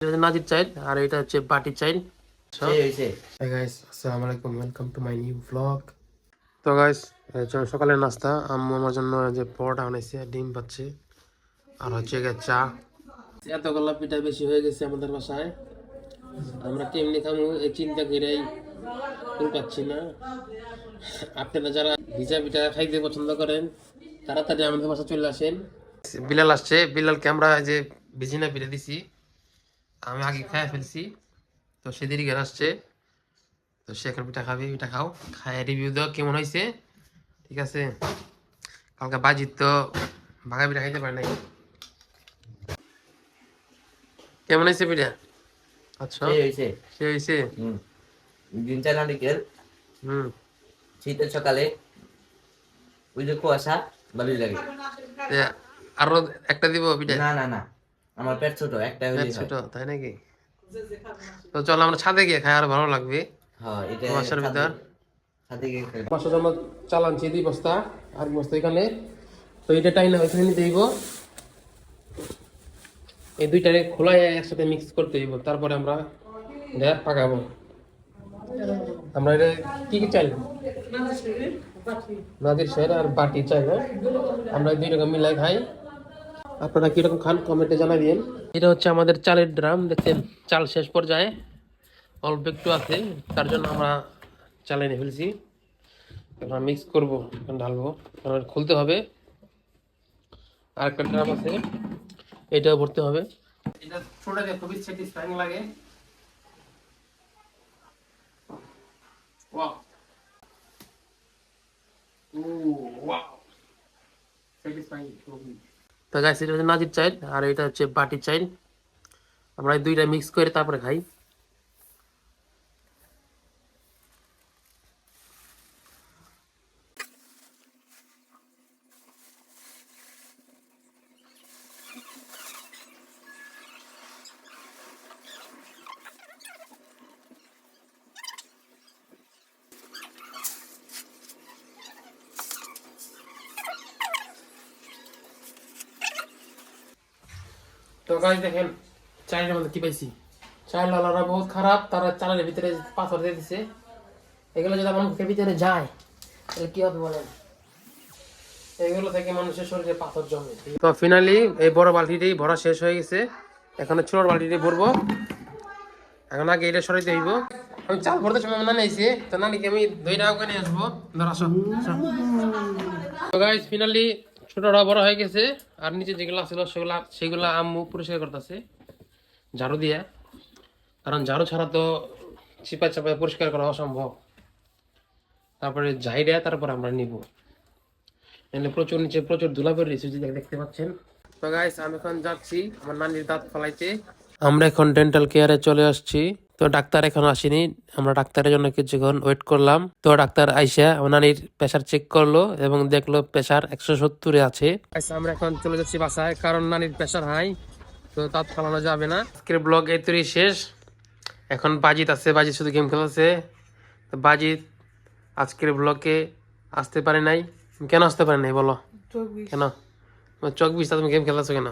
নাজির চাইল আর এটা হচ্ছে বাটি চাইল। হয়েছে Hey guys, আসসালামু আলাইকুম welcome to my new vlog তো গাইস সকালের নাস্তা। আম্মু আমার জন্য যে পরোটা আনাইছে ডিম পাচ্ছে আর হচ্ছে গিয়ে চা। এতগুলো পিঠা বেশি হয়ে গেছে আমাদের বাসায়। আমরা কেমনি খামু এই চিন্তা করেই ফুল পাচ্ছি না। আপনারা যারা ভিজা পিঠা খাইতে পছন্দ করেন তারা তাড়াতাড়ি আমাদের বাসায় চলে আসেন। বিলাল আসছে বিলালকে আমরা যে ভিজিনা পিঠা দিছি। আমি আগে খাই ফেলছি। তো সেদিনই গেল আসছে। তো সে এখন পিঠা খাবি পিঠা খাও। খায় রিভিউ দাও কেমন হয়েছে ঠিক আছে? কালকে বাজিত তো ভাগা পিঠা খাইতে পারে নাই। কেমন হয়েছে পিঠা? আচ্ছা। সে হয়েছে হুম। শীতের সকালে ওই যে কুয়াশা ভালোই লাগে। আরও একটা দিব পিঠা? না না না। আমার পেট ছোট একটা হলেই ছোট তাই নাকি? তো চলো আমরা ছাদে গিয়ে খাই আর ভালো লাগবে। হ্যাঁ এটা কুয়াশার ছাদে- ভিতর? ছাদে গিয়ে খাই। পাঁচশো আমরা চালানছি দুই বস্তা আর বস্তা এখানে। তো এটা টাইনা ওইখানে নিতে হইব। এই দুইটারে খোলাই একসাথে মিক্স করতে হইব তারপরে আমরা এটা পাকাবো। আমরা এটা কি কি চাই নাদির শের আর বাটি চাই আমরা দুই রকম মিলাই খাই। আপনারা কীরকম খান কমেন্টে জানাবেন এটা হচ্ছে আমাদের চালের ড্রাম দেখছেন? চাল শেষ পর্যায়ে অল্প একটু আছে তার জন্য আমরা চাল এনে ফেলছি। আমরা মিক্স করব ঢালবো। খুলতে হবে। আর একটা ড্রাম আছে এটাও ভরতে হবে। এটা খুবই স্যাটিসফাইং লাগে। ওয়াও ওয়াও স্যাটিসফাইং তো গাইস এটা হচ্ছে নাজির চাইল আর এটা হচ্ছে বাটি চাইল আমরা এই দুইটা মিক্স করে তারপরে খাই। তো গাইস দেখেন চালের মধ্যে কি পাইছি? চাল লালারা বহুত খারাপ, তারা চালের ভিতরে পাথর দিয়ে দিছে। এগুলো যদি আমার মুখের ভিতরে যায়, তাহলে কি হবে বলেন? এগুলো থেকে মানুষের শরীরে পাথর জমে। তো ফিনালি এই বড় বালতিটি ভরা শেষ হয়ে গেছে। এখন ছোট বালতিটি ভরবো। এখন আগে এটা সরাইতে হইব। আমি চাল ভরতে সময় নানি আইছি, তো নানিকে আমি দুই টাকা আসব। ধর, আসো। তো গাইস ফিনালি ছোটটা বড় হয়ে গেছে, আর নিচে যেগুলো ছিল সেগুলা সেগুলা আম্মু পরিষ্কার করতেছে, ঝাড়ু দিয়ে। কারণ ঝাড়ু ছাড়া তো চিপা চাপায় পরিষ্কার করা অসম্ভব। তারপরে ঝাইড়ে তারপর আমরা নিব। এখানে প্রচুর নিচে প্রচুর ধুলা রয়েছে যদি দেখতে পাচ্ছেন। তো গাইস আমি এখন যাচ্ছি আমার নানির দাঁত ফলাইতে। আমরা এখন ডেন্টাল কেয়ারে চলে আসছি। তো ডাক্তার এখন আসেনি। আমরা ডাক্তারের জন্য কিছুক্ষণ ওয়েট করলাম। তো ডাক্তার আইসা আমার নানির প্রেশার চেক করল এবং দেখল প্রেশার একশো সত্তরে আছে। আমরা এখন চলে যাচ্ছি বাসায় কারণ নানির প্রেশার হাই তো দাঁত ফালানো যাবে না। আজকের ব্লগ এই তৈরি শেষ। এখন বাজিত আছে বাজিত শুধু গেম খেলছে তো বাজিত আজকের ব্লগে আসতে পারে নাই। কেন আসতে পারে নাই বলো? কেন? চোখ বিষ তুমি গেম খেলাছো কেন?